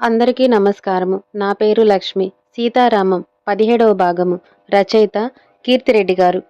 అందరికీ నమస్కారము. నా పేరు లక్ష్మి. సీతారామం పదిహేడవ భాగము. రచయిత కీర్తిరెడ్డి గారు.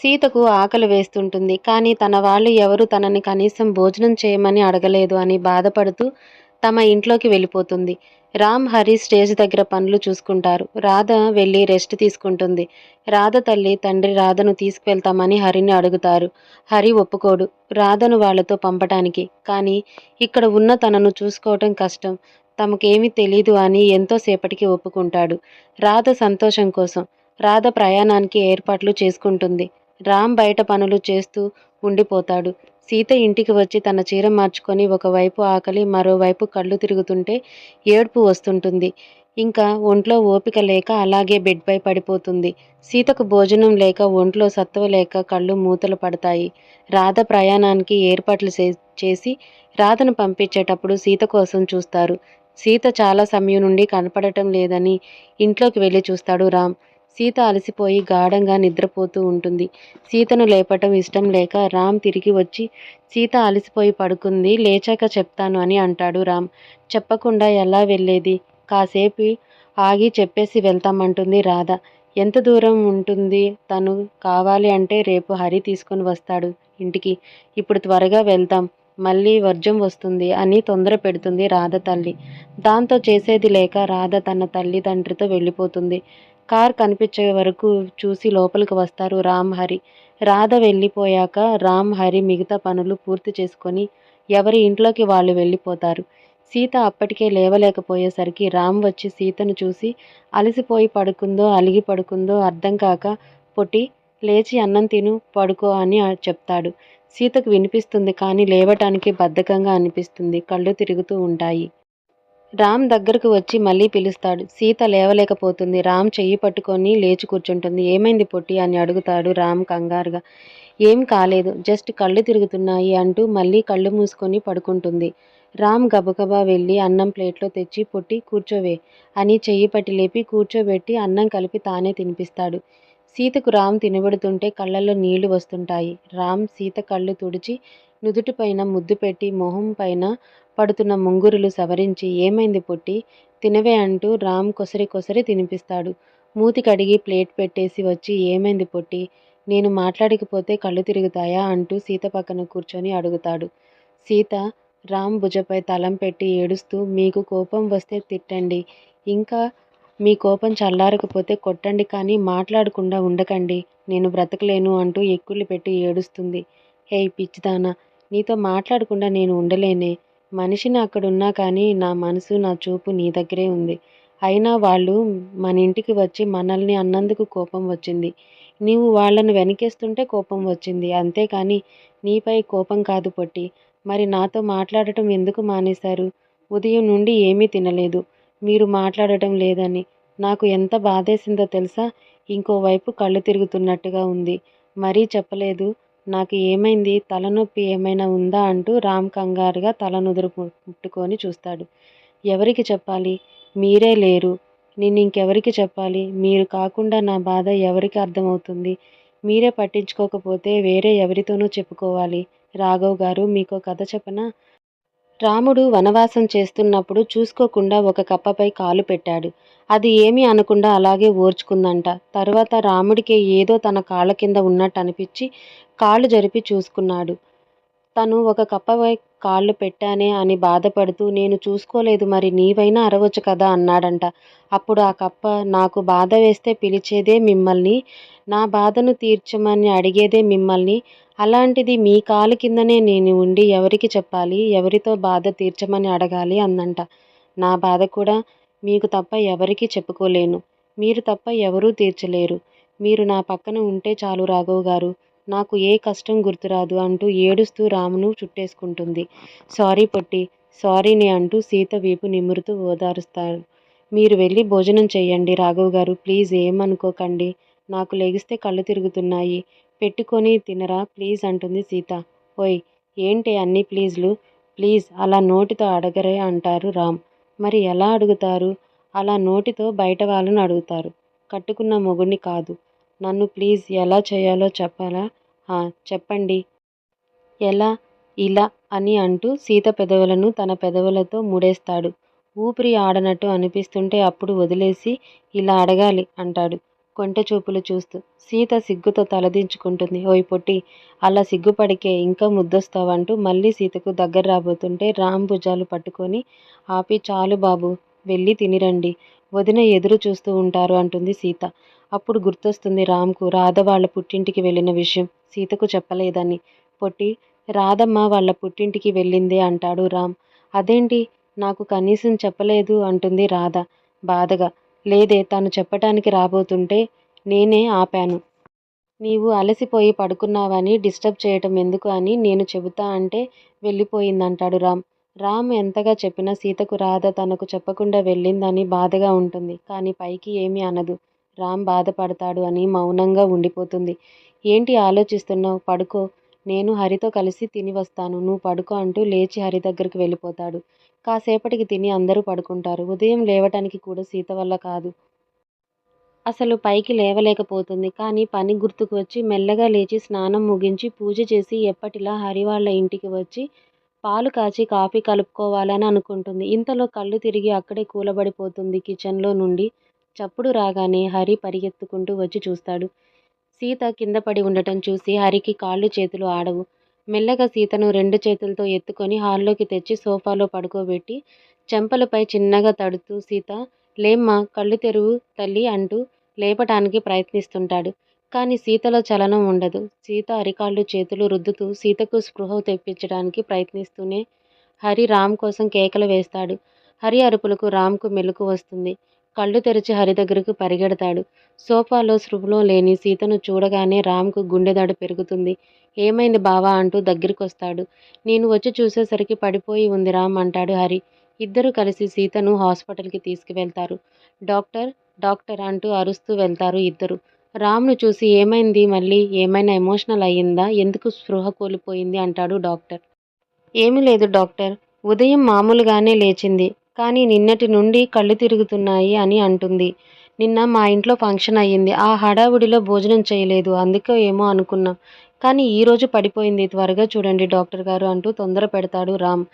సీతకు ఆకలి వేస్తుంటుంది. కానీ తన వాళ్ళు ఎవరు తనని కనీసం భోజనం చేయమని అడగలేదు అని బాధపడుతూ తమ ఇంట్లోకి వెళ్ళిపోతుంది. రామ్ హరి స్టేజ్ దగ్గర పనులు చూసుకుంటారు. రాధ వెళ్ళి రెస్ట్ తీసుకుంటుంది. రాధ తల్లి తండ్రి రాధను తీసుకువెళ్తామని హరిని అడుగుతారు. హరి ఒప్పుకోడు. రాధను వాళ్ళతో పంపటానికి. కానీ ఇక్కడ ఉన్న తనను చూసుకోవటం కష్టం. తమకేమీ తెలీదు అని ఎంతోసేపటికి ఒప్పుకుంటాడు. రాధ సంతోషం కోసం రాధ ప్రయాణానికి ఏర్పాట్లు చేసుకుంటుంది. రామ్ బయట పనులు చేస్తూ ఉండిపోతాడు. సీత ఇంటికి వచ్చి తన చీర మార్చుకొని ఒకవైపు ఆకలి మరోవైపు కళ్ళు తిరుగుతుంటే ఏడుపు వస్తుంటుంది. ఇంకా ఒంట్లో ఓపిక లేక అలాగే బెడ్పై పడిపోతుంది. సీతకు భోజనం లేక ఒంట్లో సత్తువ లేక కళ్ళు మూతలు పడతాయి. రాధ ప్రయాణానికి ఏర్పాట్లు చేసి రాధను పంపించేటప్పుడు సీత కోసం చూస్తారు. సీత చాలా సమయం నుండి కనపడటం లేదని ఇంట్లోకి వెళ్ళి చూస్తాడు రామ్. సీత అలసిపోయి గాఢంగా నిద్రపోతూ ఉంటుంది. సీతను లేపటం ఇష్టం లేక రామ్ తిరిగి వచ్చి సీత అలసిపోయి పడుకుంది లేచాక చెప్తాను అని అంటాడు రామ్. చెప్పకుండా ఎలా వెళ్ళేది? కాసేపు ఆగి చెప్పేసి వెళ్తామంటుంది రాధ. ఎంత దూరం ఉంటుంది? తను కావాలి అంటే రేపు హరి తీసుకొని వస్తాడు ఇంటికి. ఇప్పుడు త్వరగా వెళ్తాం మళ్ళీ వర్జం వస్తుంది అని తొందర పెడుతుంది రాధ తల్లి. దాంతో చేసేది లేక రాధ తన తల్లిదండ్రితో వెళ్ళిపోతుంది. కార్ కనిపించే వరకు చూసి లోపలికి వస్తారు రామ్ హరి. రాధ వెళ్ళిపోయాక రామ్ హరి మిగతా పనులు పూర్తి చేసుకొని ఎవరి ఇంట్లోకి వాళ్ళు వెళ్ళిపోతారు. సీత అప్పటికే లేవలేకపోయేసరికి రామ్ వచ్చి సీతను చూసి అలసిపోయి పడుకుందో అలిగి పడుకుందో అర్థం కాక పొట్టి లేచి అన్నం తిను పడుకో అని చెప్తాడు. సీతకు వినిపిస్తుంది కానీ లేవటానికి బద్ధకంగా అనిపిస్తుంది. కళ్ళు తిరుగుతూ ఉంటాయి. రామ్ దగ్గరకు వచ్చి మళ్ళీ పిలుస్తాడు. సీత లేవలేకపోతుంది. రామ్ చెయ్యి పట్టుకొని లేచి కూర్చుంటుంది. ఏమైంది పొట్టి అని అడుగుతాడు రామ్ కంగారుగా. ఏం కాలేదు. జస్ట్ కళ్ళు తిరుగుతున్నాయి అంటూ మళ్ళీ కళ్ళు మూసుకొని పడుకుంటుంది. రామ్ గబగబా వెళ్ళి అన్నం ప్లేట్లో తెచ్చి పొట్టి కూర్చోవే అని చెయ్యి పట్టి లేపి కూర్చోబెట్టి అన్నం కలిపి తానే తినిపిస్తాడు. సీతకు రామ్ తినబడుతుంటే కళ్ళల్లో నీళ్ళు వస్తుంటాయి. రామ్ సీత కళ్ళు తుడిచి నుదుటిపైన ముద్దు పెట్టి మొహం పైన పడుతున్న ముంగురులు సవరించి ఏమైంది పుట్టి? తినవే అంటూ రామ్ కొసరి కొసరి తినిపిస్తాడు. మూతి కడిగి ప్లేట్ పెట్టేసి వచ్చి ఏమైంది పొట్టి? నేను మాట్లాడకపోతే కళ్ళు తిరుగుతాయా? అంటూ సీత పక్కన కూర్చొని అడుగుతాడు. సీత రామ్ భుజపై తలం పెట్టి ఏడుస్తూ మీకు కోపం వస్తే తిట్టండి. ఇంకా మీ కోపం చల్లారకపోతే కొట్టండి కానీ మాట్లాడకుండా ఉండకండి. నేను బ్రతకలేను అంటూ ఎక్కుళ్ళు పెట్టి ఏడుస్తుంది. హే పిచ్చిదానా నీతో మాట్లాడకుండా నేను ఉండలేనే. మనిషిని అక్కడున్నా కానీ నా మనసు నా చూపు నీ దగ్గరే ఉంది. అయినా వాళ్ళు మన ఇంటికి వచ్చి మనల్ని అన్నందుకు కోపం వచ్చింది. నీవు వాళ్ళను వెనకేస్తుంటే కోపం వచ్చింది. అంతేకాని నీపై కోపం కాదు పొట్టి. మరి నాతో మాట్లాడటం ఎందుకు మానేశారు? ఉదయం నుండి ఏమీ తినలేదు. మీరు మాట్లాడటం లేదని. నాకు ఎంత బాధేసిందో తెలుసా? ఇంకోవైపు కళ్ళు తిరుగుతున్నట్టుగా ఉంది. మరీ చెప్పలేదు. నాకు ఏమైంది? తలనొప్పి ఏమైనా ఉందా? అంటూ రామ్ కంగారుగా తలనుదురు ముట్టుకొని చూస్తాడు. ఎవరికి చెప్పాలి? మీరే లేరు. నేను ఇంకెవరికి చెప్పాలి? మీరు కాకుండా నా బాధ ఎవరికి అర్థమవుతుంది? మీరే పట్టించుకోకపోతే వేరే ఎవరితోనూ చెప్పుకోవాలి. రాఘవ్ గారు మీకు కథ చెప్పనా? రాముడు వనవాసం చేస్తున్నప్పుడు చూసుకోకుండా ఒక కప్పపై కాలు పెట్టాడు. అది ఏమీ అనకుండా అలాగే ఓర్చుకుందంట. తర్వాత రాముడికి ఏదో తన కాళ్ళ కింద ఉన్నట్టు అనిపించి కాళ్ళు జరిపి చూసుకున్నాడు. తను ఒక కప్పపై కాళ్ళు పెట్టానే అని బాధపడుతూ నేను చూసుకోలేదు మరి నీవైనా అరవచ్చు కదా అన్నాడంట. అప్పుడు ఆ కప్ప నాకు బాధ వేస్తే పిలిచేదే మిమ్మల్ని నా బాధను తీర్చమని అడిగేదే మిమ్మల్ని అలాంటిది మీ కాలు కిందనే నేను ఉండి ఎవరికి చెప్పాలి? ఎవరితో బాధ తీర్చమని అడగాలి? అందంట నా బాధ కూడా మీకు తప్ప ఎవరికీ చెప్పుకోలేను. మీరు తప్ప ఎవరూ తీర్చలేరు. మీరు నా పక్కన ఉంటే చాలు రాఘవ్ గారు. నాకు ఏ కష్టం గుర్తురాదు అంటూ ఏడుస్తూ రామును చుట్టేసుకుంటుంది. సారీ పొట్టి. సారీని అంటూ సీత వీపు నిమురుతూ ఓదారుస్తారు. మీరు వెళ్ళి భోజనం చేయండి రాఘవ్ గారు. ప్లీజ్ ఏమనుకోకండి. నాకు లెగిస్తే కళ్ళు తిరుగుతున్నాయి. పెట్టుకొని తినరా? ప్లీజ్ అంటుంది సీత. ఓయ్ ఏంటి అన్ని ప్లీజ్లు? ప్లీజ్ అలా నోటితో అడగరే అంటారు రామ్. మరి ఎలా అడుగుతారు? అలా నోటితో బయట వాళ్ళని అడుగుతారు. కట్టుకున్న మొగుడిని కాదు. నన్ను ప్లీజ్ ఎలా చేయాలో చెప్పాలా? చెప్పండి. ఎలా? ఇలా అని అంటూ సీత పెదవులను తన పెదవులతో ముడేస్తాడు. ఊపిరి ఆడనట్టు అనిపిస్తుంటే అప్పుడు వదిలేసి ఇలా అడగాలి అంటాడు. కొంటె చూపులు చూస్తూ సీత సిగ్గుతో తలదించుకుంటుంది. ఓయ్ పొట్టి అలా సిగ్గుపడికే ఇంకా ముద్దొస్తావంటూ మళ్ళీ సీతకు దగ్గర రాబోతుంటే రామ్ భుజాలు పట్టుకొని ఆపి చాలు బాబు వెళ్ళి తినిరండి. వదిన ఎదురు చూస్తూ ఉంటారు అంటుంది సీత. అప్పుడు గుర్తొస్తుంది రామ్కు రాధ వాళ్ళ పుట్టింటికి వెళ్ళిన విషయం. సీతకు చెప్పలేదని. పొట్టి రాధమ్మ వాళ్ళ పుట్టింటికి వెళ్ళిందే అంటాడు రామ్. అదేంటి? నాకు కనీసం చెప్పలేదు అంటుంది రాధ. బాధగా లేదే తను చెప్పటానికి రాబోతుంటే నేనే ఆపాను. నీవు అలసిపోయి పడుకున్నావని డిస్టర్బ్ చేయటం ఎందుకు అని నేను చెబుతా అంటే వెళ్ళిపోయిందంటాడు రామ్. రామ్ ఎంతగా చెప్పినా సీతకు రాధ తనకు చెప్పకుండా వెళ్ళిందని బాధగా ఉంటుంది కానీ పైకి ఏమీ అనదు. రామ్ బాధపడతాడు అని మౌనంగా ఉండిపోతుంది. ఏంటి ఆలోచిస్తున్నావు? పడుకో. నేను హరితో కలిసి తిని వస్తాను. నువ్వు పడుకో అంటూ లేచి హరి దగ్గరికి వెళ్ళిపోతాడు. కాసేపటికి తిని అందరూ పడుకుంటారు. ఉదయం లేవటానికి కూడా సీత వల్ల కాదు. అసలు పైకి లేవలేకపోతుంది. కానీ పని గుర్తుకు వచ్చి మెల్లగా లేచి స్నానం ముగించి పూజ చేసి ఎప్పటిలా హరి వాళ్ళ ఇంటికి వచ్చి పాలు కాచి కాఫీ కలుపుకోవాలని అనుకుంటుంది. ఇంతలో కళ్ళు తిరిగి అక్కడే కూలబడిపోతుంది కిచెన్లో నుండి. చప్పుడు రాగానే హరి పరిగెత్తుకుంటూ వచ్చి చూస్తాడు. సీత కింద పడి ఉండటం చూసి హరికి కాళ్ళు చేతులు ఆడవు. మెల్లగా సీతను రెండు చేతులతో ఎత్తుకొని హాల్లోకి తెచ్చి సోఫాలో పడుకోబెట్టి చెంపలపై చిన్నగా తడుతూ సీత లేమ్మా కళ్ళు తెరువు తల్లి అంటూ లేపటానికి ప్రయత్నిస్తుంటాడు. కానీ సీతలో చలనం ఉండదు. సీత అరికాళ్ళు చేతులు రుద్దుతూ సీతకు స్పృహ తెప్పించడానికి ప్రయత్నిస్తూనే హరి రామ్ కోసం కేకలు వేస్తాడు. హరి అరుపులకు రామ్కు మెలకు వస్తుంది. కళ్ళు తెరిచి హరి దగ్గరకు పరిగెడతాడు. సోఫాలో శృభలో లేని సీతను చూడగానే రామ్కు గుండెదడ పెరుగుతుంది. ఏమైంది బావా అంటూ దగ్గరికొస్తాడు. నేను వచ్చి చూసేసరికి పడిపోయి ఉంది రామ్ అంటాడు హరి. ఇద్దరు కలిసి సీతను హాస్పిటల్కి తీసుకువెళ్తారు. డాక్టర్ డాక్టర్ అంటూ అరుస్తూ వెళ్తారు ఇద్దరు. రామ్ను చూసి ఏమైంది మళ్ళీ? ఏమైనా ఎమోషనల్ అయ్యిందా? ఎందుకు స్పృహ కోల్పోయింది అంటాడు డాక్టర్. ఏమీ లేదు డాక్టర్. ఉదయం మామూలుగానే లేచింది. కానీ నిన్నటి నుండి కళ్ళు తిరుగుతున్నాయి అని అంటుంది. నిన్న మా ఇంట్లో ఫంక్షన్ అయ్యింది. ఆ హడావుడిలో భోజనం చేయలేదు. అందుకే ఏమో అనుకున్నాం. కానీ ఈరోజు పడిపోయింది. త్వరగా చూడండి డాక్టర్ గారు అంటూ తొందర పెడతాడు రామ్.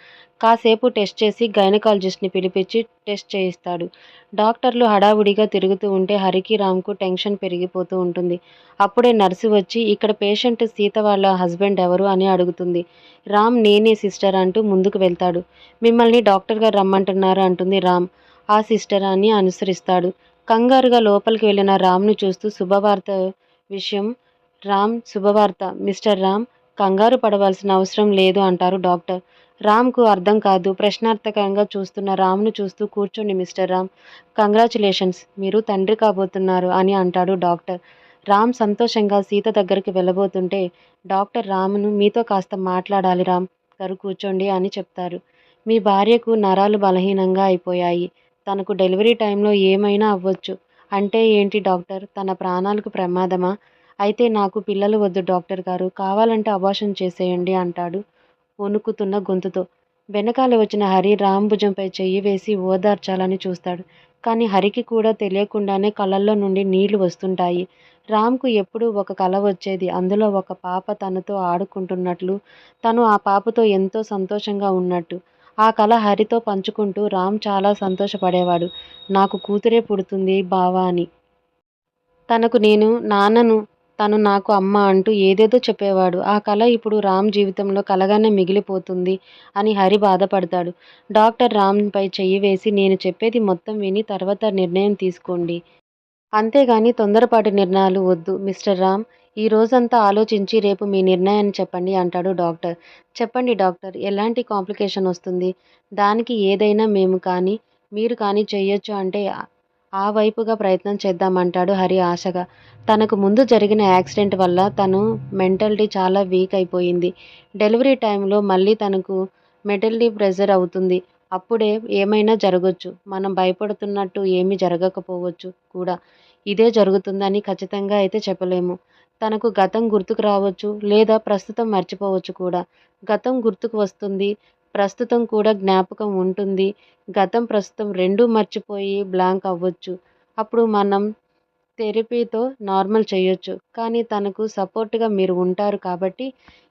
కాసేపు టెస్ట్ చేసి గైనకాలజిస్ట్ని పిలిపించి టెస్ట్ చేయిస్తాడు. డాక్టర్లు హడావుడిగా తిరుగుతూ ఉంటే హరికి రామ్కు టెన్షన్ పెరిగిపోతూ ఉంటుంది. అప్పుడే నర్సు వచ్చి ఇక్కడ పేషెంట్ సీత వాళ్ళ హస్బెండ్ ఎవరు అని అడుగుతుంది. రామ్ నేనే సిస్టర్ అంటూ ముందుకు వెళ్తాడు. మిమ్మల్ని డాక్టర్ గారు రమ్మంటున్నారు అంటుంది రామ్. ఆ సిస్టర్ అని అనుసరిస్తాడు. కంగారుగా లోపలికి వెళ్ళిన రామ్ను చూస్తూ శుభవార్త విషయం రామ్ శుభవార్త. మిస్టర్ రామ్ కంగారు పడవలసిన అవసరం లేదు అంటారు డాక్టర్. రామ్కు అర్థం కాదు. ప్రశ్నార్థకంగా చూస్తున్న రామ్ను చూస్తూ కూర్చోండి మిస్టర్ రామ్. కంగ్రాచులేషన్స్. మీరు తండ్రి కాబోతున్నారు అని అంటాడు డాక్టర్. రామ్ సంతోషంగా సీత దగ్గరికి వెళ్ళబోతుంటే డాక్టర్ రామ్ను మీతో కాస్త మాట్లాడాలి రామ్ గారు కూర్చోండి అని చెప్తారు. మీ భార్యకు నరాలు బలహీనంగా అయిపోయాయి. తనకు డెలివరీ టైంలో ఏమైనా అవ్వచ్చు. అంటే ఏంటి డాక్టర్? తన ప్రాణాలకు ప్రమాదమా? అయితే నాకు పిల్లలు వద్దు డాక్టర్ గారు. కావాలంటే అబార్షన్ చేసేయండి అంటాడు వణుకుతున్న గొంతుతో. వెనకాల వచ్చిన హరి రామ్ భుజంపై చెయ్యి వేసి ఓదార్చాలని చూస్తాడు. కానీ హరికి కూడా తెలియకుండానే కళ్ళల్లో నుండి నీళ్ళు వస్తుంటాయి. రామ్కు ఎప్పుడూ ఒక కళ వచ్చేది. అందులో ఒక పాప తనతో ఆడుకుంటున్నట్లు తను ఆ పాపతో ఎంతో సంతోషంగా ఉన్నట్టు. ఆ కళ హరితో పంచుకుంటూ రామ్ చాలా సంతోషపడేవాడు. నాకు కూతురే పుడుతుంది బావా అని. తనకు నేను నాన్నను తను నాకు అమ్మ అంటూ ఏదేదో చెప్పేవాడు. ఆ కళ ఇప్పుడు రామ్ జీవితంలో కలగానే మిగిలిపోతుంది అని హరి బాధపడతాడు. డాక్టర్ రామ్పై చెయ్యి వేసి నేను చెప్పేది మొత్తం విని తర్వాత నిర్ణయం తీసుకోండి. అంతేగాని తొందరపాటు నిర్ణయాలు వద్దు మిస్టర్ రామ్. ఈ రోజంతా ఆలోచించి రేపు మీ నిర్ణయాన్ని చెప్పండి అంటాడు డాక్టర్. చెప్పండి డాక్టర్ ఎలాంటి కాంప్లికేషన్ వస్తుంది? దానికి ఏదైనా మేము కానీ మీరు కానీ చేయొచ్చు అంటే ఆ వైపుగా ప్రయత్నం చేద్దామంటాడు హరి ఆశగా. తనకు ముందు జరిగిన యాక్సిడెంట్ వల్ల తను మెంటల్టీ చాలా వీక్ అయిపోయింది. డెలివరీ టైంలో మళ్ళీ తనకు మెటల్టీ ప్రెజర్ అవుతుంది. అప్పుడే ఏమైనా జరగచ్చు. మనం భయపడుతున్నట్టు ఏమీ జరగకపోవచ్చు కూడా. ఇదే జరుగుతుందని ఖచ్చితంగా అయితే చెప్పలేము. తనకు గతం గుర్తుకు రావచ్చు లేదా ప్రస్తుతం మర్చిపోవచ్చు కూడా. గతం గుర్తుకు వస్తుంది. ప్రస్తుతం కూడా జ్ఞాపకం ఉంటుంది. గతం ప్రస్తుతం రెండూ మర్చిపోయి బ్లాంక్ అవ్వచ్చు. అప్పుడు మనం థెరపీతో నార్మల్ చేయొచ్చు. కానీ తనకు సపోర్ట్గా మీరు ఉంటారు కాబట్టి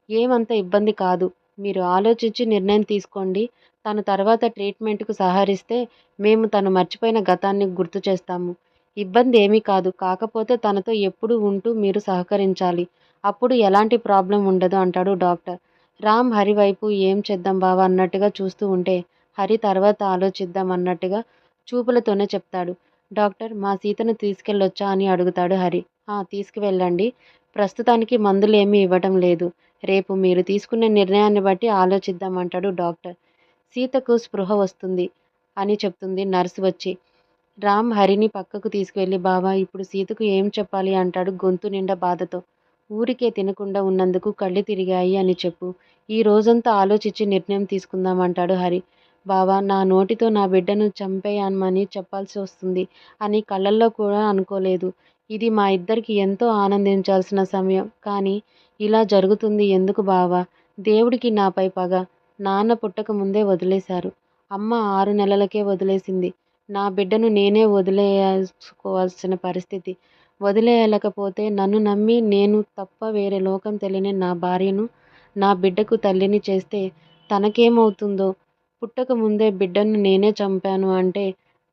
ఏమంత ఇబ్బంది కాదు. మీరు ఆలోచించి నిర్ణయం తీసుకోండి. తను తర్వాత ట్రీట్మెంట్కు సహకరిస్తే మేము తను మర్చిపోయిన గతాన్ని గుర్తు చేస్తాము. ఇబ్బంది ఏమీ కాదు. కాకపోతే తనతో ఎప్పుడు ఉంటూ మీరు సహకరించాలి. అప్పుడు ఎలాంటి ప్రాబ్లం ఉండదు అంటాడు డాక్టర్. రామ్ హరి వైపు ఏం చేద్దాం బావా అన్నట్టుగా చూస్తూ ఉంటే హరి తర్వాత ఆలోచిద్దాం అన్నట్టుగా చూపులతోనే చెప్తాడు. డాక్టర్ మా సీతను తీసుకెళ్ళొచ్చా అని అడుగుతాడు హరి. ఆ తీసుకువెళ్ళండి. ప్రస్తుతానికి మందులేమీ ఇవ్వటం లేదు. రేపు మీరు తీసుకునే నిర్ణయాన్ని బట్టి ఆలోచిద్దాం అంటాడు డాక్టర్. సీతకు స్పృహ వస్తుంది అని చెప్తుంది నర్సు వచ్చి. రామ్ హరిని పక్కకు తీసుకువెళ్ళి బావా ఇప్పుడు సీతకు ఏం చెప్పాలి అంటాడు గొంతు నిండా బాధతో. ఊరికే తినకుండా ఉన్నందుకు కళ్ళు తిరిగాయి అని చెప్పు. ఈ రోజంతా ఆలోచించి నిర్ణయం తీసుకుందామంటాడు హరి. బావా నా నోటితో నా బిడ్డను చంపేయమని చెప్పాల్సి వస్తుంది అని కళ్ళల్లో కూడా అనుకోలేదు. ఇది మా ఇద్దరికి ఎంతో ఆనందించాల్సిన సమయం. కానీ ఇలా జరుగుతుంది ఎందుకు బావా? దేవుడికి నాపై పగ. నాన్న పుట్టక ముందే వదిలేశారు. అమ్మ ఆరు నెలలకే వదిలేసింది. నా బిడ్డను నేనే వదిలేసుకోవాల్సిన పరిస్థితి. వదిలేయలేకపోతే నన్ను నమ్మి నేను తప్ప వేరే లోకం తెలియని నా భార్యను నా బిడ్డకు తల్లిని చేస్తే తనకేమవుతుందో? పుట్టక ముందే బిడ్డను నేనే చంపాను అంటే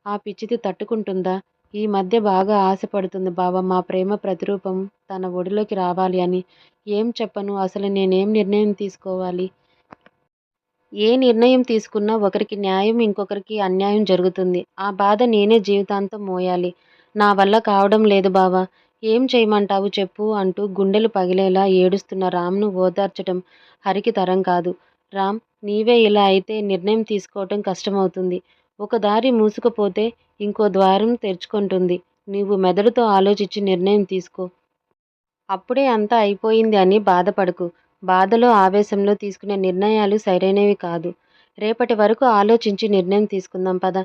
ఆ పిచ్చిది తట్టుకుంటుందా? ఈ మధ్య బాగా ఆశపడుతుంది బావ మా ప్రేమ ప్రతిరూపం తన ఒడిలోకి రావాలి అని. ఏం చెప్పను? అసలు నేనేం నిర్ణయం తీసుకోవాలి? ఏ నిర్ణయం తీసుకున్నా ఒకరికి న్యాయం ఇంకొకరికి అన్యాయం జరుగుతుంది. ఆ బాధ నేనే జీవితాంతం మోయాలి. నా వల్ల కావడం లేదు బావా. ఏం చేయమంటావు చెప్పు అంటూ గుండెలు పగిలేలా ఏడుస్తున్న రామ్ను ఓదార్చటం హరికి తరం కాదు. రామ్ నీవే ఇలా అయితే నిర్ణయం తీసుకోవటం కష్టమవుతుంది. ఒక దారి మూసుకుపోతే ఇంకో ద్వారం తెరుచుకుంటుంది. నీవు మెదడుతో ఆలోచించి నిర్ణయం తీసుకో. అప్పుడే అంతా అయిపోయింది అని బాధపడకు. బాధలో ఆవేశంలో తీసుకునే నిర్ణయాలు సరైనవి కాదు. రేపటి వరకు ఆలోచించి నిర్ణయం తీసుకుందాం పద.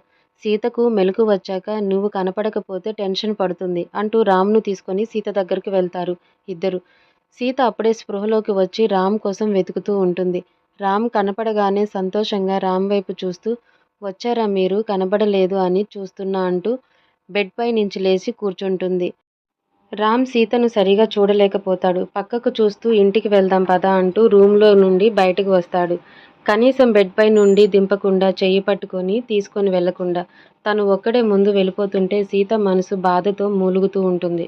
సీతకు మెలకు వచ్చాక నువ్వు కనపడకపోతే టెన్షన్ పడుతుంది అంటూ రామ్ను తీసుకొని సీత దగ్గరికి వెళ్తారు ఇద్దరు. సీత అప్పుడే స్పృహలోకి వచ్చి రామ్ కోసం వెతుకుతూ ఉంటుంది. రామ్ కనపడగానే సంతోషంగా రామ్ వైపు చూస్తూ వచ్చారా మీరు? కనబడలేదు అని చూస్తున్నా అంటూ బెడ్పై నుంచి లేచి కూర్చుంటుంది. రామ్ సీతను సరిగా చూడలేకపోతాడు. పక్కకు చూస్తూ ఇంటికి వెళ్దాం పదా అంటూ రూమ్లో నుండి బయటకు వస్తాడు. కనీసం బెడ్పై నుండి దింపకుండా చెయ్యి పట్టుకొని తీసుకొని వెళ్ళకుండా తను ఒక్కడే ముందు వెళ్ళిపోతుంటే సీత మనసు బాధతో మూలుగుతూ ఉంటుంది.